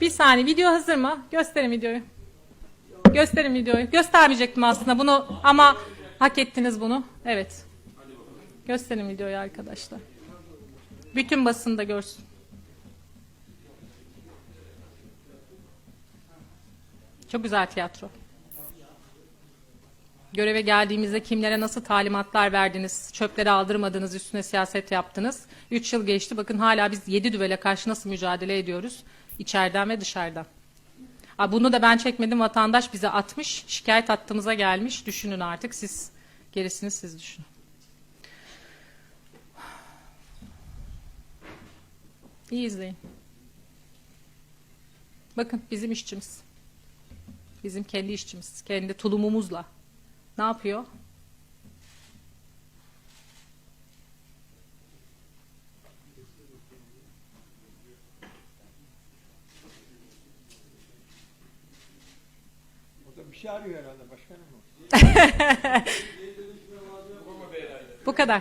Bir saniye video hazır mı? Gösterin videoyu. Gösterin videoyu. Göstermeyecektim aslında bunu ama hak ettiniz bunu. Evet. Gösterin videoyu arkadaşlar. Bütün basın da görsün. Çok güzel tiyatro. Göreve geldiğimizde kimlere nasıl talimatlar verdiniz, çöpleri aldırmadınız, üstüne siyaset yaptınız. Üç yıl geçti. Bakın hala biz yedi düvele karşı nasıl mücadele ediyoruz? İçeriden ve dışarıdan. Ha, bunu da ben çekmedim. Vatandaş bize atmış. Şikayet hattımıza gelmiş. Düşünün artık siz. Gerisini siz düşünün. İyi izleyin. Bakın bizim işçimiz. Bizim kendi işçimiz. Kendi tulumumuzla. Ne yapıyor? O şey arıyor herhalde başkanım o. Bu kadar.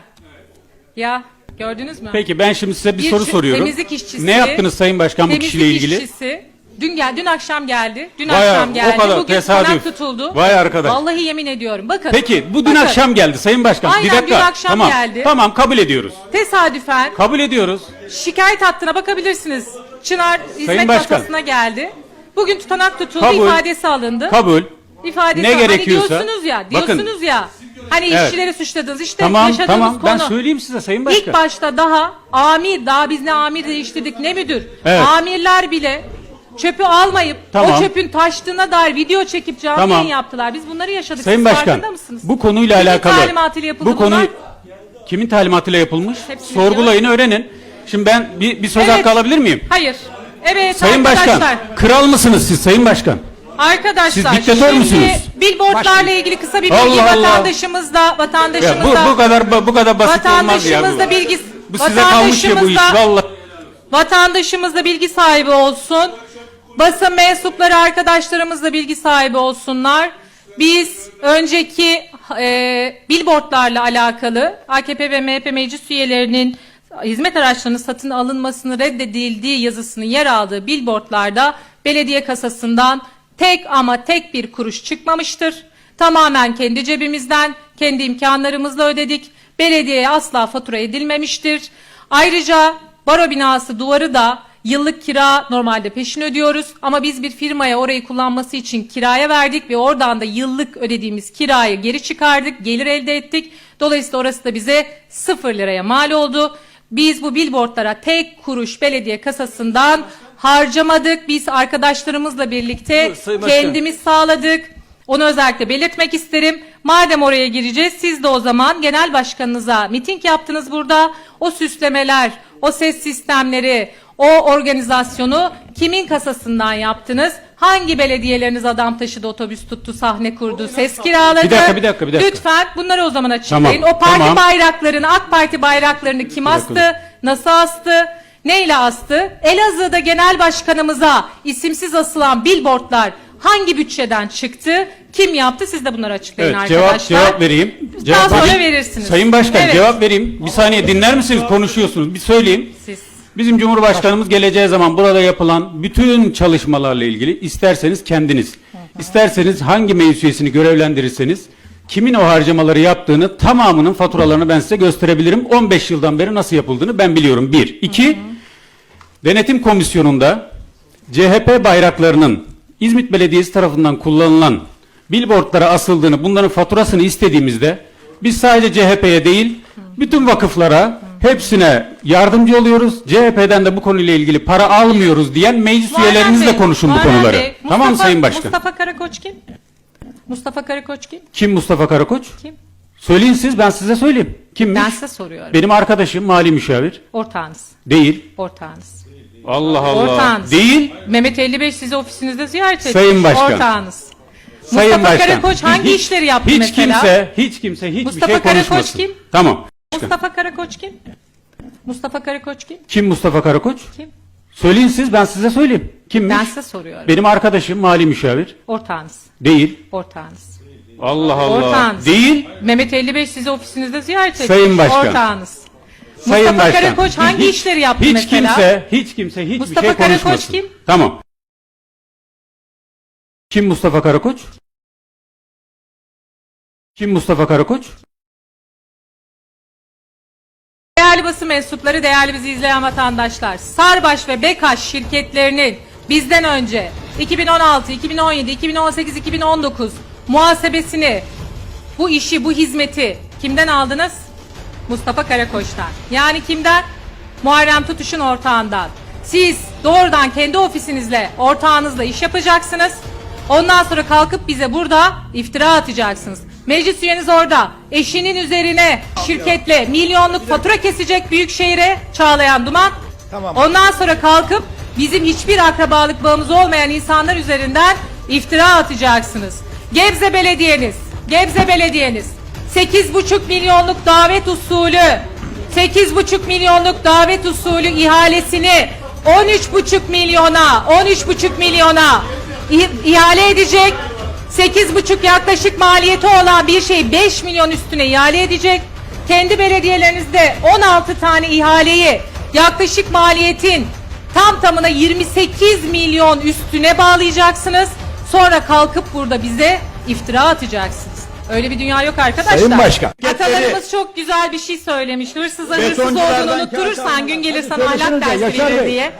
Ya gördünüz mü? Peki ben şimdi size bir, Bir soru şu- soruyorum. temizlik işçisi- ne yaptınız Sayın Başkan bu Temizlik kişiyle ilgili? işçisi. Dün gel, dün akşam geldi. Dün Vay akşam o geldi. kadar Bugün tesadüf. tutuldu. Vay arkadaş. Vallahi yemin ediyorum. Bakın. Peki bu dün bakın, akşam geldi Sayın Başkan. Aynen, bir dakika. dün akşam tamam. geldi. Tamam kabul ediyoruz. Tesadüfen Kabul ediyoruz. şikayet hattına bakabilirsiniz. Çınar hizmet Başkan. masasına geldi. Bugün tutanak tutuldu, Kabul. ifadesi alındı. Kabul. İfadesi Ne alındı. gerekiyorsa- Hani diyorsunuz ya, Bakın. diyorsunuz ya. Hani Evet. işçileri suçladınız. İşte Tamam yaşadığımız tamam konu. ben söyleyeyim size Sayın Başkan. İlk başta daha amir, daha biz ne amir değiştirdik ne müdür? Evet. Amirler bile çöpü almayıp Tamam. o çöpün taştığına dair video çekip canlı Tamam. yayın yaptılar. Biz bunları yaşadık. Sayın Siz Başkan bu konuyla Kimin alakalı. talimatıyla yapıldı bu konu bunlar? kimin talimatıyla yapılmış? Hepsini Sorgulayın öğrenin. Şimdi ben bir, bir söz Evet. hakkı alabilir miyim? Hayır. Evet Sayın arkadaşlar. Başkan, kral mısınız siz Sayın Başkan? Arkadaşlar Siz diktatör müsünüz? billboardlarla ilgili kısa bir bilgi Allah Allah. vatandaşımızda Ya vatandaşımızda bu bu kadar bu kadar basit olmaz ya bu. vatandaşımızda bilgi Bu size kalmış ya bu iş vallahi. Vatandaşımız da bilgi sahibi olsun. Basın mensupları arkadaşlarımız da bilgi sahibi olsunlar. Biz önceki e, billboardlarla alakalı AKP ve MHP meclis üyelerinin hizmet araçlarının satın alınmasını reddedildiği yazısının yer aldığı billboardlarda belediye kasasından tek ama tek bir kuruş çıkmamıştır. Tamamen kendi cebimizden, kendi imkanlarımızla ödedik. Belediyeye asla fatura edilmemiştir. Ayrıca Baro binası duvarı da yıllık kira normalde peşin ödüyoruz ama biz bir firmaya orayı kullanması için kiraya verdik ve oradan da yıllık ödediğimiz kirayı geri çıkardık, gelir elde ettik. Dolayısıyla orası da bize sıfır liraya mal oldu. Biz bu billboardlara tek kuruş belediye kasasından harcamadık. Biz arkadaşlarımızla birlikte Sayın Başkan. kendimiz sağladık. Onu özellikle belirtmek isterim. Madem oraya gireceğiz siz de o zaman genel başkanınıza miting yaptınız burada. O süslemeler, o ses sistemleri, o organizasyonu kimin kasasından yaptınız? Hangi belediyeleriniz adam taşıdı, otobüs tuttu, sahne kurdu, ses kiraladı? Bir dakika, bir dakika, bir dakika. Lütfen bunları o zaman açıklayın. Tamam, o parti tamam. bayraklarını, AK Parti bayraklarını kim astı? Nasıl astı? Neyle astı? Elazığ'da genel başkanımıza isimsiz asılan billboardlar hangi bütçeden çıktı? Kim yaptı? Siz de bunları açıklayın Evet, arkadaşlar. cevap cevap vereyim. Daha Cevap sonra vereyim. verirsiniz. Sayın Başkan Evet. cevap vereyim. Bir saniye dinler misiniz? Konuşuyorsunuz. Bir söyleyeyim. Siz. Bizim Cumhurbaşkanımız geleceği zaman burada yapılan bütün çalışmalarla ilgili isterseniz kendiniz, isterseniz hangi meclis üyesini görevlendirirseniz kimin o harcamaları yaptığını tamamının faturalarını ben size gösterebilirim. 15 yıldan beri nasıl yapıldığını ben biliyorum. Bir. İki, denetim komisyonunda CHP bayraklarının İzmit Belediyesi tarafından kullanılan billboardlara asıldığını, bunların faturasını istediğimizde biz sadece CHP'ye değil, bütün vakıflara hepsine yardımcı oluyoruz. CHP'den de bu konuyla ilgili para almıyoruz diyen meclis Muharrem üyelerinizle Bey, konuşun bu Muharrem konuları. Bey, tamam mı Mustafa- Sayın Başkan? Mustafa Karakoç kim? Mustafa Karakoç kim? Kim Mustafa Karakoç? Kim? Söyleyin siz ben size söyleyeyim. Kimmiş? Ben size soruyorum. Benim arkadaşım mali müşavir. Ortağınız. Değil. Ortağınız. Allah Allah. Ortağınız. Değil. Mehmet 55 sizi ofisinizde ziyaret etti. Sayın Başkan. Ortağınız. Sayın Mustafa Başkan. Karakoç hangi hiç- işleri yaptı hiç mesela? kimse, hiç kimse hiçbir Mustafa şey Karakoç konuşmasın. kim? Tamam. Mustafa Karakoç kim? Mustafa Karakoç kim? Kim Mustafa Karakoç? Kim? Söyleyin siz ben size söyleyeyim. Kimmiş? Ben size soruyorum. Benim arkadaşım mali müşavir. Ortağınız. Değil. Ortağınız. Allah Allah. Ortağınız. Değil. Mehmet 55 sizi ofisinizde ziyaret etti. Sayın Başkan. Ortağınız. Sayın Mustafa Başkan. Karakoç hangi hiç, işleri yaptı hiç mesela? Kimse, hiç kimse hiçbir Mustafa şey Karakoç konuşmasın. kim? Tamam. Kim Mustafa Karakoç? Kim Mustafa Karakoç? Değerli basın mensupları, değerli bizi izleyen vatandaşlar, Sarbaş ve Bekaş şirketlerinin bizden önce 2016, 2017, 2018, 2019 muhasebesini, bu işi, bu hizmeti kimden aldınız? Mustafa Karakoç'tan. Yani kimden? Muharrem Tutuş'un ortağından. Siz doğrudan kendi ofisinizle, ortağınızla iş yapacaksınız. Ondan sonra kalkıp bize burada iftira atacaksınız. Meclis üyeniz orada. Eşinin üzerine şirketle milyonluk fatura kesecek Büyükşehir'e Çağlayan Duman. Tamam. Ondan sonra kalkıp bizim hiçbir akrabalık bağımız olmayan insanlar üzerinden iftira atacaksınız. Gebze Belediyeniz, Gebze Belediyeniz 8,5 milyonluk davet usulü 8,5 milyonluk davet usulü ihalesini 13,5 milyona 13,5 milyona ihale edecek. 8,5 yaklaşık maliyeti olan bir şey 5 milyon üstüne ihale edecek. Kendi belediyelerinizde 16 tane ihaleyi yaklaşık maliyetin tam tamına 28 milyon üstüne bağlayacaksınız. Sonra kalkıp burada bize iftira atacaksınız. Öyle bir dünya yok arkadaşlar. Sayın Başkan. Atalarımız çok güzel bir şey söylemiş. Hırsıza hırsız olduğunu unutturursan gün gelir sana ahlak dersi verir diye.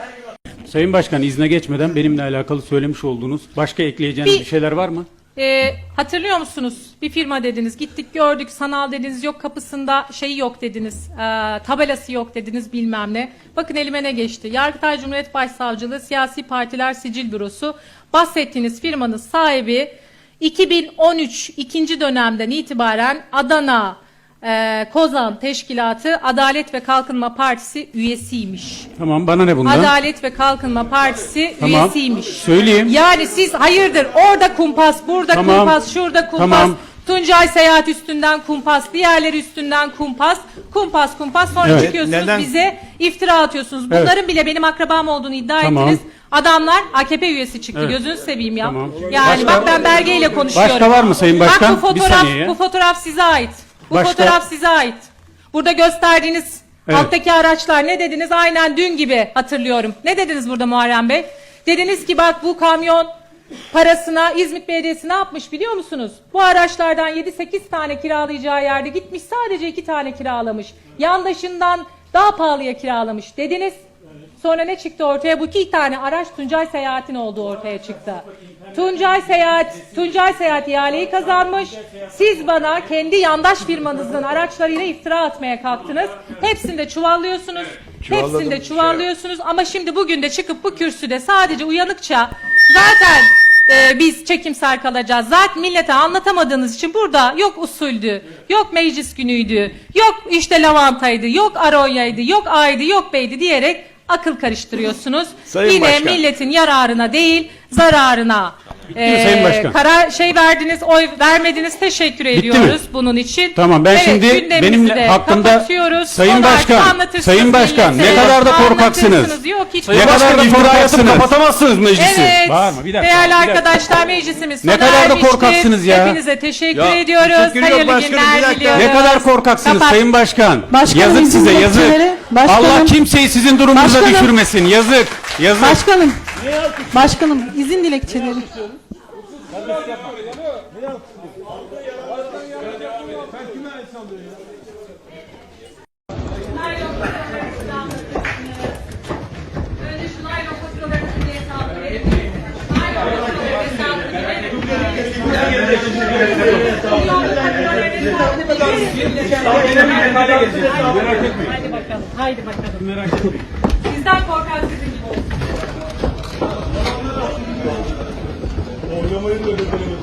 Sayın Başkan izne geçmeden benimle alakalı söylemiş olduğunuz başka ekleyeceğiniz Bir- bir şeyler var mı? Ee, hatırlıyor musunuz? Bir firma dediniz. Gittik gördük sanal dediniz. Yok kapısında şeyi yok dediniz. ee, tabelası yok dediniz bilmem ne. Bakın elime ne geçti. Yargıtay Cumhuriyet Başsavcılığı Siyasi Partiler Sicil Bürosu bahsettiğiniz firmanın sahibi 2013 ikinci dönemden itibaren Adana ee, Kozan Teşkilatı Adalet ve Kalkınma Partisi üyesiymiş. Tamam bana ne bundan? Adalet ve Kalkınma Partisi Tamam. üyesiymiş. Söyleyeyim. Yani siz hayırdır orada kumpas, burada Tamam. kumpas, şurada kumpas. Tamam. Tuncay Seyahat üstünden kumpas, diğerleri üstünden kumpas, kumpas kumpas sonra Evet. çıkıyorsunuz Neden? bize iftira atıyorsunuz. Evet. Bunların bile benim akrabam olduğunu iddia Tamam. ettiniz. Adamlar AKP üyesi çıktı. Evet. Gözünü seveyim ya. Tamam. Yani Başka- bak ben belgeyle konuşuyorum. Başka var mı Sayın Başkan? Bak bu Bir fotoğraf, saniye bu fotoğraf size ait. Bu Başka- fotoğraf size ait. Burada gösterdiğiniz Evet. alttaki araçlar ne dediniz? Aynen dün gibi hatırlıyorum. Ne dediniz burada Muharrem Bey? Dediniz ki bak bu kamyon parasına İzmit Belediyesi ne yapmış biliyor musunuz? Bu araçlardan 7-8 tane kiralayacağı yerde gitmiş sadece 2 tane kiralamış. Yandaşından daha pahalıya kiralamış dediniz. Sonra ne çıktı ortaya? Bu iki tane araç Tuncay Seyahat'in olduğu ortaya çıktı. Tuncay Seyahat, Tuncay Seyahat ihaleyi kazanmış. Siz bana kendi yandaş firmanızın araçlarıyla iftira atmaya kalktınız. Hepsini de çuvallıyorsunuz. Hepsini de çuvallıyorsunuz. Ama şimdi bugün de çıkıp bu kürsüde sadece uyanıkça zaten e, biz çekimser kalacağız. Zaten millete anlatamadığınız için burada yok usuldü, yok meclis günüydü, yok işte lavantaydı, yok aronyaydı, yok aydı, yok beydi diyerek akıl karıştırıyorsunuz. Sayın Yine Başkan. milletin yararına değil zararına e, mi Sayın Başkan? karar şey verdiniz, oy vermediniz. Teşekkür ediyoruz bunun için. Tamam ben Evet, şimdi benimle hakkında. Sayın Başkan, Sayın Başkan ne kadar da korkaksınız. Yok hiç Ne kadar da korkaksınız. kapatamazsınız meclisi. Evet. Bağırma, bir dakika, Değerli bir dakika. arkadaşlar meclisimiz Ne kadar da korkaksınız ya. Hepinize teşekkür Ya, ediyoruz. Hayırlı günler diliyoruz. Ne kadar korkaksınız Kapat. Sayın Başkan. Başkanım, yazık size yazık. Allah kimseyi sizin durumunuza düşürmesin. Yazık. Yazık. Başkanım. Başkanım izin dilekçeleri. Haydi bakalım, haydi bakalım. Sizden korkan sizin gibi olsun. Yo me